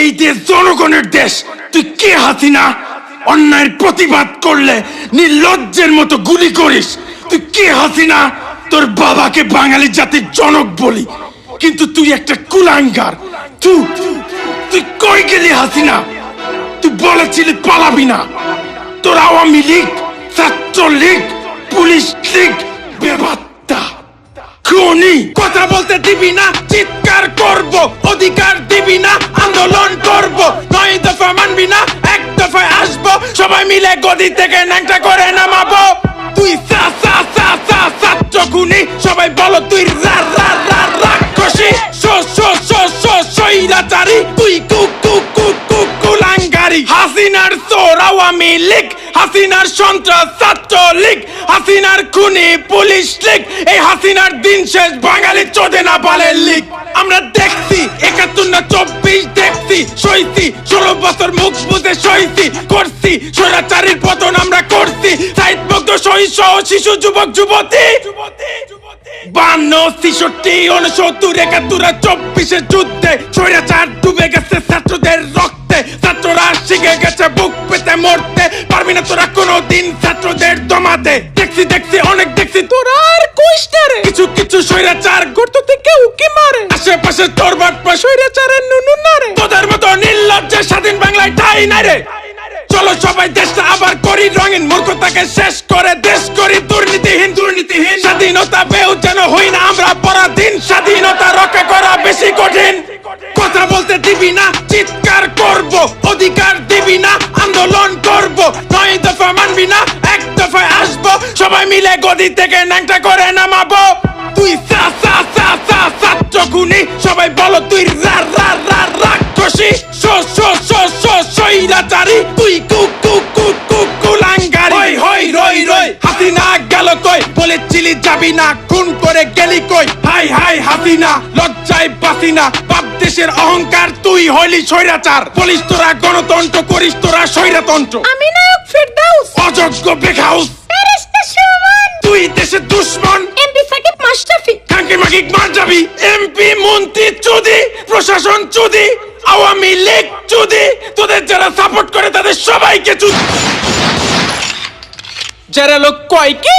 এই দেশ জনগণের দেশ। তুই কে হাসিনা? অন্যায়ের প্রতিবাদ করলে নির্লজ্জের মতো গুলি করিস। তুই কে হাসিনা? তোর বাবাকে বাঙালি জাতির জনক বলি। কিন্তু তুই একটা কুলাঙ্গার। তুই তুই কই গেলি হাসিনা? তুই বলেছিলি পালাবি না। তোর আওয়ামী লীগ ছাত্র লীগ পুলিশ লীগ বেবাত্তা। খুনি, কথা বলতে দিবি না, চিৎকার করব, অধিকার দিবি না। মানবি না? এক দফায় আসব, সবাই মিলে গদি থেকে ন্যাংটা করে নামাবো। তুই সা সা সা সা সবাই বলো তুই শো শো শো শো সৈরাচারী তুই কু কু কু কু, কুলাঙ্গারি। হাসিনার হাসিনার সন্ত্রাস হাসিনার খুনি পুলিশ লীগ, এই হাসিনার দিন শেষ বাঙালি চোদে না পালের লীগ। আমরা দেখছি একাত্তর না চব্বিশ দেখছি, সইছি, ষোলো বছর মুখ বুঝে সইছি, করছি, স্বৈরাচারীর পতন আমরা করছি। সাহিত্য মুগ্ধ সহিস শিশু, যুবক, যুবতী, বান্ন, ছিষট্টি উনসত্তর একাত্তর চব্বিশের যুদ্ধে ডুবে গেছে ছাত্রদের রক্তে। ছাত্ররা শিখে গেছে বুক পেতে মরতে। পারবি না তোরা ছাত্রদের দমাতে। দেখছি দেখছি, অনেক দেখছি, তোরা আর কইস কিছু কিছু স্বৈরাচার গর্ত থেকে উকি মারে। আশেপাশে তোর রে। চলো সবাই দেশটা আবার করি, রঙিন মূর্খতাকে শেষ করে দেশ করি। দুর্নীতিহীন দুর্নীতিহীন। স্বাধীনতা পেও যেন হই না, আমরা পরাধীন। স্বাধীনতা রক্ষা করা বেশি কঠিন। কথা বলতে দিবি না, চিৎকার করব। অধিকার দিবি না, আন্দোলন করব। নয় দফা মানবি না, এক দফায় আসব। সবাই মিলে গদি থেকে ন্যাংটা করে নামাবো। তুই সা সা সা সা ছাত্র সবাই বলো তুই রা রা রা রাক্ষসী। শো শো শো সৈরাচারী তুই কু কু কু কু কুলাঙ্গারি। হই হই রই রই। হাসিনা গেল কই? বলেছিলি যাবি না খুন করে গেলি কই? হাই হাই হাসিনা। লজ্জায় বাসি না বাপ দেশের অহংকার তুই হইলি স্বৈরাচার। বলিস তোরা গণতন্ত্র করিস তোরা স্বৈরতন্ত্র। আমি নায়ক ফেরদাউস। অযোগ্য বেখাউস। তুই দেশের দুশ্মন। যাবি এমপি মন্ত্রী চুদি প্রশাসন চুদি আওয়ামী লীগ চুদি তোদের যারা সাপোর্ট করে তাদের সবাইকে চুদি যারা লোক কয় কি?